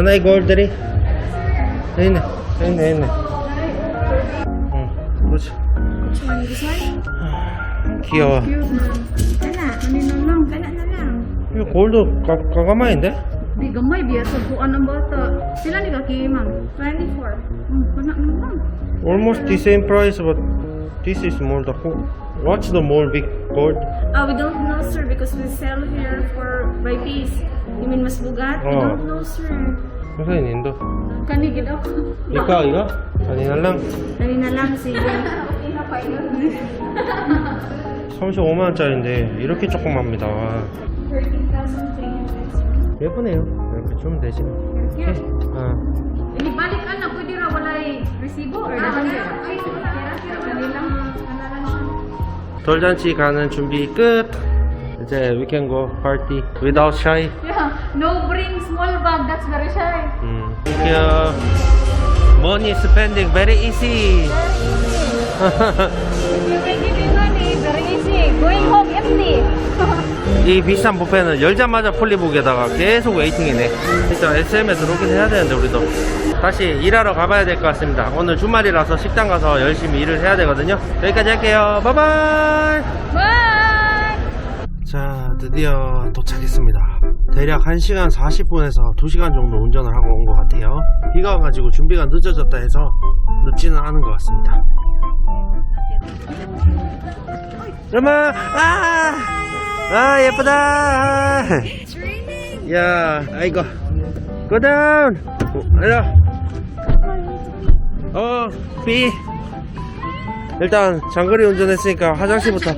나나이 골드리 여기 있네 여기 있네 여기 있네 응 그렇지 Which one? This one? 귀여워 Cute na. Kana, ano na lang, kana na lang. 이거 골드 가, 가가마인데? Di gamay biya sa buwan ng bata. Sila ni kaki ma'am? 24. Hmm, kana na lang. Almost the same price but this is more the whole What's the more big gold? Ah, we don't know sir because we sell here for by piece. You mean mas bugat? We Oh. don't know sir. 무슨 인도? Kani gid ako. 이거 이거? 아니 날랑 Dali na lang sige. 35만 원짜리인데 이렇게 조그맣니다 와. 13,300. 예쁘네요 이렇게 주면 되지 Here. 아. Ini balik ka na, pwede ra walay resibo or Ah. Ay, siya. 돌잔치 가는 준비 끝 이제 we can go party without shy no bring small bag, that's very shy. 음. Yeah. Money spending very easy If you can give me money, very easy. Going home empty. 이 비싼 뷔페는 열자마자 폴리북에다가 계속 웨이팅이네 진짜 SM에 들어오긴 해야 되는데 우리도 다시 일하러 가봐야 될 것 같습니다 오늘 주말이라서 식당 가서 열심히 일을 해야 되거든요 여기까지 할게요 바이바이 Bye! 자 드디어 도착했습니다. 대략 1시간 40분에서 2시간 정도 운전을 하고 온 것 같아요. 비가 와가지고 준비가 늦어졌다 해서 늦지는 않은 것 같습니다. 여마! 아! 아 예쁘다. 야 아이고. go down 어, 알아 어비. 일단 장거리 운전했으니까 화장실부터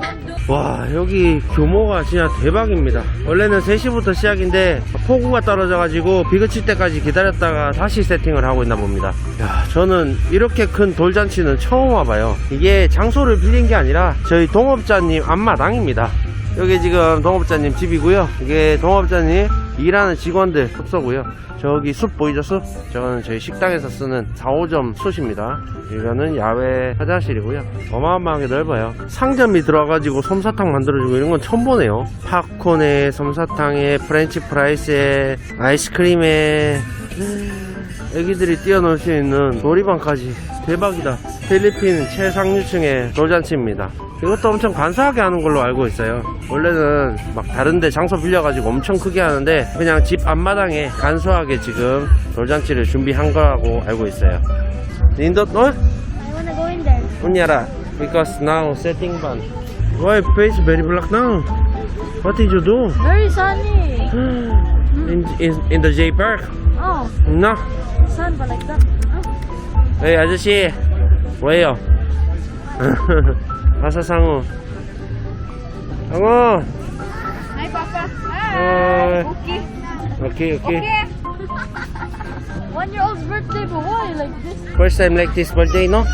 와 여기 규모가 진짜 대박입니다. 원래는 3시부터 시작인데 폭우가 떨어져가지고 비 그칠 때까지 기다렸다가 다시 세팅을 하고 있나 봅니다. 야 저는 이렇게 큰 돌잔치는 처음 와봐요. 이게 장소를 빌린 게 아니라 저희 동업자님 앞마당입니다. 여기 지금 동업자님 집이고요. 이게 동업자님 일하는 직원들 숙소고요. 저기 숲 보이죠 숲? 저거는 저희 식당에서 쓰는 4호점 숯입니다. 이거는 야외 화장실이고요. 어마어마하게 넓어요. 상점이 들어와가지고 솜사탕 만들어주고 이런 건 처음 보네요. 팝콘에 솜사탕에 프렌치 프라이스에 아이스크림에 애기들이 뛰어놀 수 있는 놀이방까지 대박이다 필리핀 최상류층의 돌잔치입니다 이것도 엄청 간소하게 하는 걸로 알고 있어요 원래는 막 다른데 장소 빌려가지고 엄청 크게 하는데 그냥 집 앞마당에 간소하게 지금 돌잔치를 준비한 거라고 알고 있어요 인도 너? I wanna go in there. Unyara, because now setting ban. Why face very black now? What did you do? Very sunny. In, in, in the J Park? Oh, No. Sun pa like that. Oh. 에이 아저씨 왜요? 아사상우 상우 Hi, Papa. Hi. Okay. 오케이 오케이 Okay. One year old's birthday, but why like this? First time like this birthday no?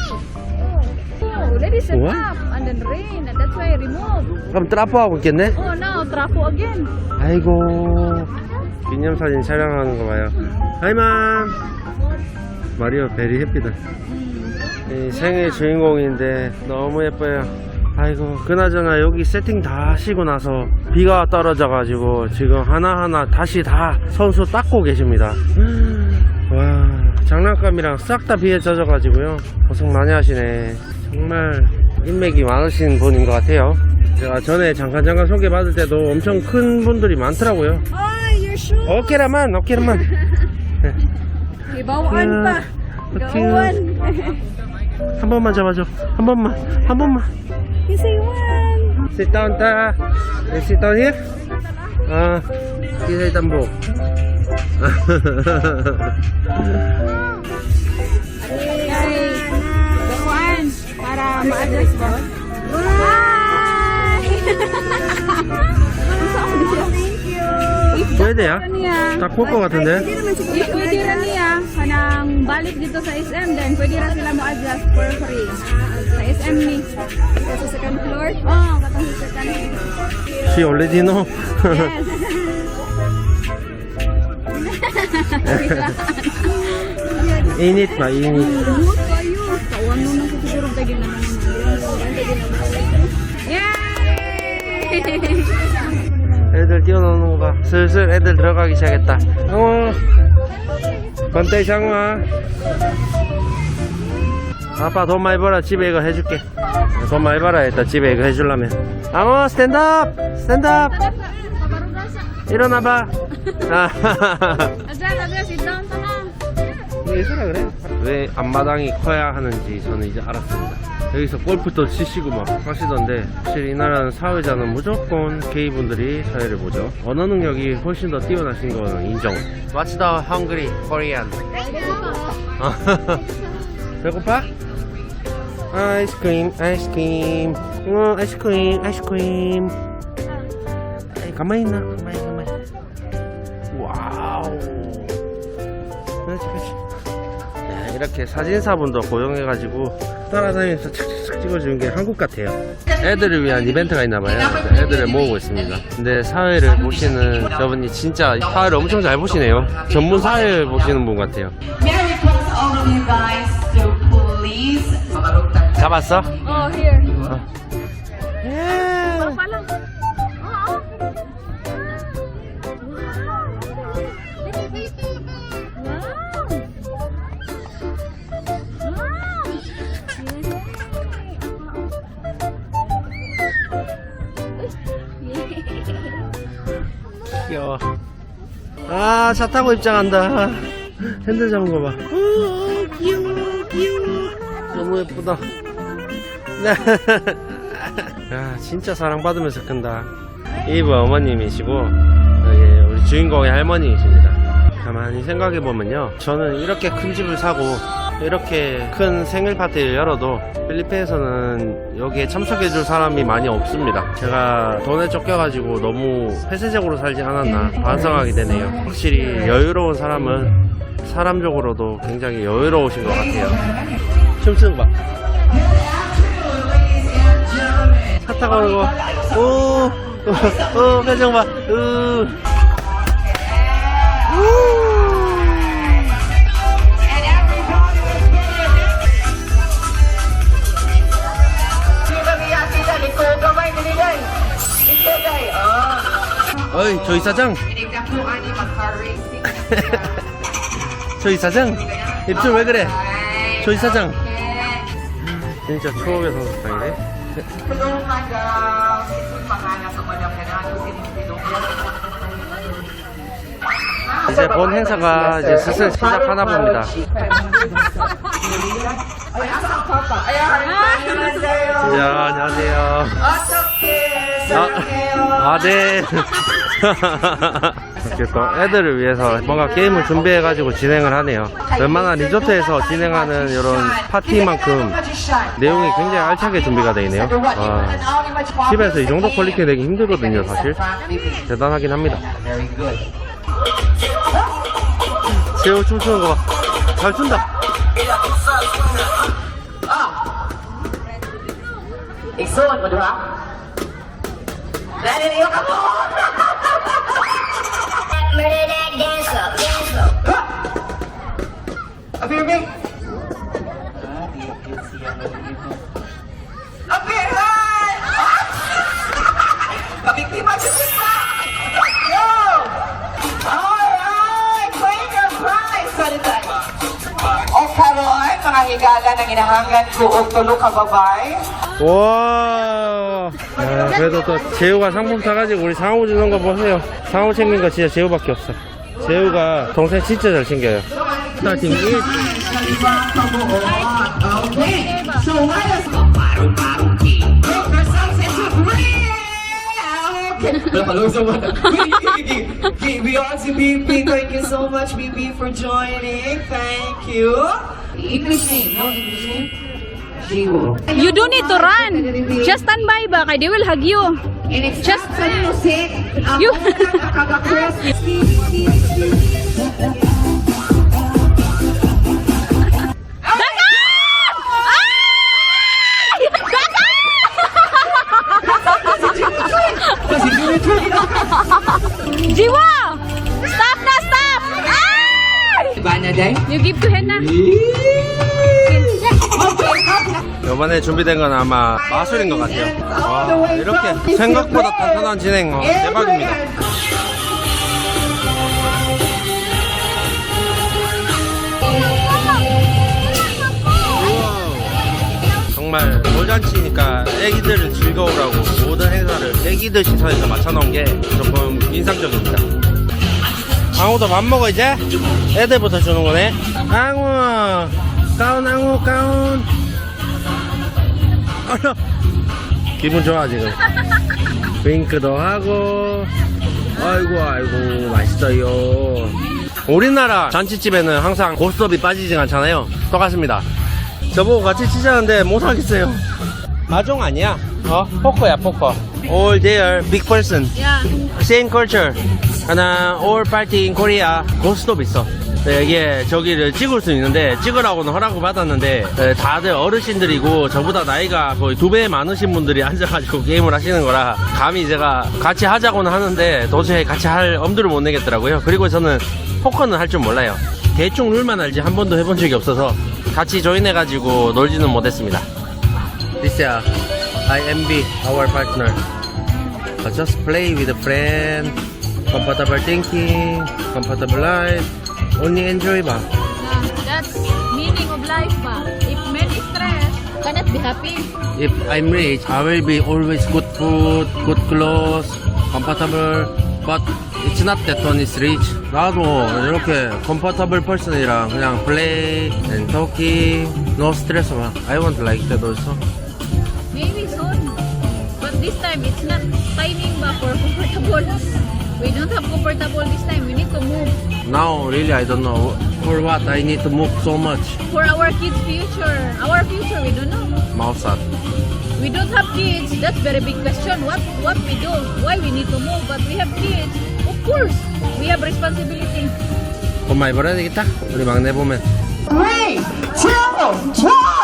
Oh, it set What? up and then rain, and that's why I removed. 그럼 트라포 하고 있겠네? Oh, now trafo again. 아이고 기념사진 촬영하는 거 봐요. 하이맘! 마리오 베리 해피다. 이 생일 주인공인데 너무 예뻐요. 아이고 그나저나 여기 세팅 다 하시고 나서 비가 떨어져 가지고 지금 하나하나 다시 다 선수 닦고 계십니다. 와 장난감이랑 싹 다 비에 젖어 가지고요. 고생 많이 하시네. 정말 인맥이 많으신 분인 것 같아요. 제가 전에 잠깐 잠깐 소개 받을 때도 엄청 큰 분들이 많더라고요 Oh, your shoe. 어깨라만 어깨라만 Ibawaan pa. Gawaan. 한 번만 잡아줘 한 번만 한 번만 You say one. Sit down ta. You sit down here. Ah, kita tambo. Ay, gawaan. Para ma-adjust ba? Bye! Iya. Pwede iya. ya? Takbo ko 같은데. Yeah, pwede ra niya kanang balik dito sa SM then pwede ra sila mo adjust for free. Sa SM ni. Sa second floor? Oh, katong sa second floor. Si already no. Yes. init ba? Init. Yay! 애들 뛰어노는 거 봐. 슬슬 애들 들어가기 시작했다. 어. 건대 장마. 아빠 돈 많이 벌어 집에 이거 해줄게. 돈 많이 벌어야 일단 집에 이거 해주려면. 앙어 스탠드업! 스탠드업! 일어나봐. 아, Adjust, adjust, sit down. 예술아 그래? 왜 앞마당이 커야 하는지 저는 이제 알았습니다. 여기서 골프도 치시고 막 하시던데 확실히 이 나라는 사회자는 무조건 게이분들이 사회를 보죠. 언어 능력이 훨씬 더 뛰어나신 거는 인정. What's the hungry Korean? 배고파? 아이스크림, 아이스크림, 어, 아이스크림, 아이스크림. 에이, 가만히 있나? 이렇게 사진사분도 고용해가지고 따라다니면서 착착착 찍어주는 게 한국 같아요. 애들을 위한 이벤트가 있나봐요. 애들을 모으고 있습니다. 근데 사회를 보시는 저분이 진짜 사회를 엄청 잘 보시네요. 전문 사회를 보시는 분 같아요. 잡았어? Oh, here. 아, 차 타고 입장한다. 핸들 잡은 거 봐. 오, 귀여워, 귀여워. 너무 예쁘다. 네. 야, 진짜 사랑받으면서 큰다. 이브 어머님이시고, 여기 우리 주인공의 할머니이십니다. 가만히 생각해보면요. 저는 이렇게 큰 집을 사고, 이렇게 큰 생일 파티를 열어도 필리핀에서는 여기에 참석해줄 사람이 많이 없습니다. 제가 돈에 쫓겨가지고 너무 폐쇄적으로 살지 않았나 반성하게 되네요. 확실히 여유로운 사람은 사람적으로도 굉장히 여유로우신 것 같아요. 춤추는 거 봐. 차 타고 오는 거. 오, 오, 표정 봐. 으. 어이, 저 이사장. 저 이사장. 입술 왜 그래? 저 이사장. 진짜 추억의 선수상이네. 이제 본 행사가 이제 슬슬 시작하나 봅니다. 자, 안녕하세요. 아, 아, 네. 이렇게 또 애들을 위해서 뭔가 게임을 준비해가지고 진행을 하네요. 웬만한 리조트에서 진행하는 이런 파티만큼 내용이 굉장히 알차게 준비가 되어 있네요. 와, 집에서 이 정도 퀄리티 내기 힘들거든요, 사실. 대단하긴 합니다. 새우 춤추는 거 봐. 잘 춘다. Diba? Dahil Naliliyo ka po! Abi, abi! Abi, hi! Abi, kima ka kima! Yo! Alright! Wait your prize! Salita mo! O karoon, mga higaga na ginahanggan ko o tulog kababay. Wow! 와. 야, 그래도 또 재우가 상품 사가지고 우리 상호 주는 거 보세요. 상호 챙긴 거 진짜 재우밖에 없어. 재우가 동생 진짜 잘 챙겨요. 스타팅 1. Okay, so what is Break yourselves into three! Okay. We also BB, thank you so much BB for joining. Thank you. English name, no English name? You don't need to run. Just stand by ba? Kay they will hug you. Just. You- Kaka-Chris. Jiwa! Stop na, stop! Day? You give to Henna. 요번에 준비된 건 아마 마술인 것 같아요. 와, 이렇게 생각보다 단단한 진행 어, 대박입니다. 정말 돌잔치니까 애기들을 즐거우라고 모든 행사를 애기들 시선에서 맞춰놓은 게 조금 인상적입니다. 강우도 밥 먹어 이제? 애들부터 주는 거네. 강우 가운 강우 가운. 기분 좋아 지금. 윙크도 하고. 아이고 아이고 맛있어요. 우리나라 잔치집에는 항상 고스톱이 빠지지 않잖아요. 똑같습니다. 저보고 같이 치자는데 못하겠어요. 마종 아니야. 어? 포커야 포커. All there, big person. Yeah. Same culture. 하나 all party in Korea 고스톱 있어. 네, 이게 저기를 찍을 수 있는데 찍으라고는 허락을 받았는데 네, 다들 어르신들이고 저보다 나이가 거의 두 배 많으신 분들이 앉아가지고 게임을 하시는 거라 감히 제가 같이 하자고는 하는데 도저히 같이 할 엄두를 못 내겠더라고요. 그리고 저는 포커는 할 줄 몰라요. 대충 룰만 알지 한 번도 해본 적이 없어서 같이 조인해가지고 놀지는 못했습니다. This I envy our partner. Uh, just play with a friend. Comfortable thinking, comfortable life. Only enjoy ba? That's meaning of life ba. If men stress, cannot be happy. If I'm rich, I will be always good food, good clothes, comfortable. But it's not that one is rich. 나도 이렇게 comfortable person이랑 그냥 play and talking, no stress 봐. I want like that also. Maybe soon. But this time, it's not timing ba for comfortable. We don't have comfortable this time. We need to. Now really I don't know for what I need to move so much. For our kids' future. Our future, we don't know. Mouth shut. We don't have kids. That's very big question. What what we do? Why we need to move? But we have kids. Of course, we have responsibility. 돈 많이 벌어야 되겠다. 우리 막내 보면. Three, two, one.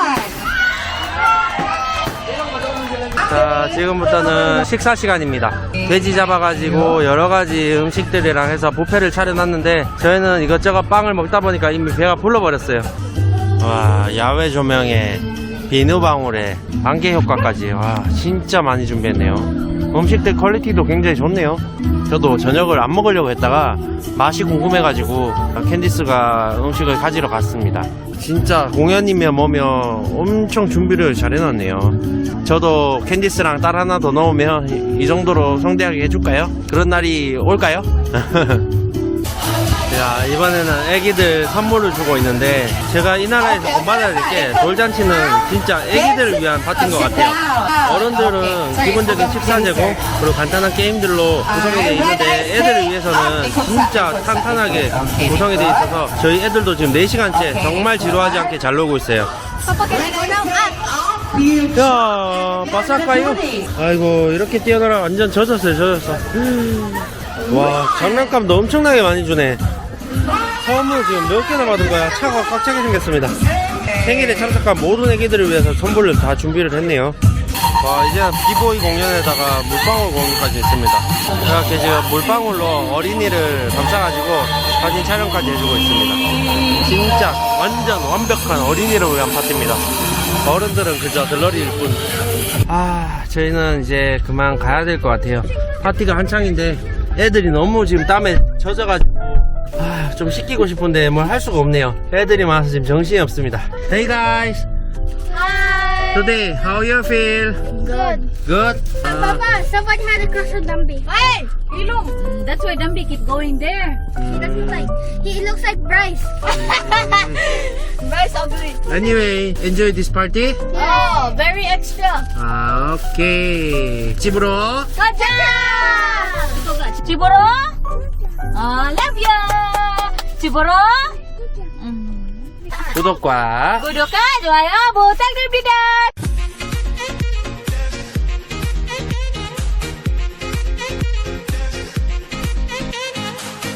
자, 지금부터는 식사 시간입니다. 돼지 잡아가지고 여러 가지 음식들이랑 해서 뷔페를 차려놨는데 저희는 이것저것 빵을 먹다 보니까 이미 배가 불러버렸어요. 와, 야외 조명에 비누 방울에 안개 효과까지 와 진짜 많이 준비했네요. 음식들 퀄리티도 굉장히 좋네요. 저도 저녁을 안 먹으려고 했다가 맛이 궁금해가지고 캔디스가 음식을 가지러 갔습니다. 진짜 공연이며 뭐며 엄청 준비를 잘 해놨네요. 저도 캔디스랑 딸 하나 더 넣으면 이- 이 정도로 성대하게 해줄까요? 그런 날이 올까요? 자, 이번에는 애기들 선물을 주고 있는데 제가 이 나라에서 본받아야 될 게 돌잔치는 진짜 애기들을 위한 파티인 것 같아요. 어른들은 기본적인 식사 제공 그리고 간단한 게임들로 구성이 되어 있는데 애들을 위해서는 진짜 탄탄하게 구성이 되어 있어서 저희 애들도 지금 4시간째 정말 지루하지 않게 잘 놀고 있어요. 야, 바삭가요? 아이고, 이렇게 뛰어놀아 완전 젖었어요, 젖었어. 와, 장난감도 엄청나게 많이 주네. 선물 지금 몇 개나 받은 거야? 차가 꽉 차게 생겼습니다. 생일에 참석한 모든 애기들을 위해서 선물을 다 준비를 했네요. 와, 이제 비보이 공연에다가 물방울 공연까지 했습니다. 이렇게 지금 물방울로 어린이를 감싸가지고 사진 촬영까지 해주고 있습니다. 진짜 완전 완벽한 어린이를 위한 파티입니다. 어른들은 그저 들러리일 뿐. 아, 저희는 이제 그만 가야 될 것 같아요. 파티가 한창인데 애들이 너무 지금 땀에 젖어가지고 아, 좀 씻기고 싶은데 뭘 할 수가 없네요. 애들이 많아서 지금 정신이 없습니다. Hey guys, Hi. today how you feel? Good. Good. Uh, Papa, someone had a crush on Dumby. Hey, Ilong. That's why Dambi keep going there. He doesn't like. He looks like Bryce. Bryce ugly. anyway, enjoy this party. Oh, very extra. 아, 오케이. 집으로. 가자. 집으로. 아, love you. 집으로. 음. 구독과 구독과 좋아요 부탁드립니다.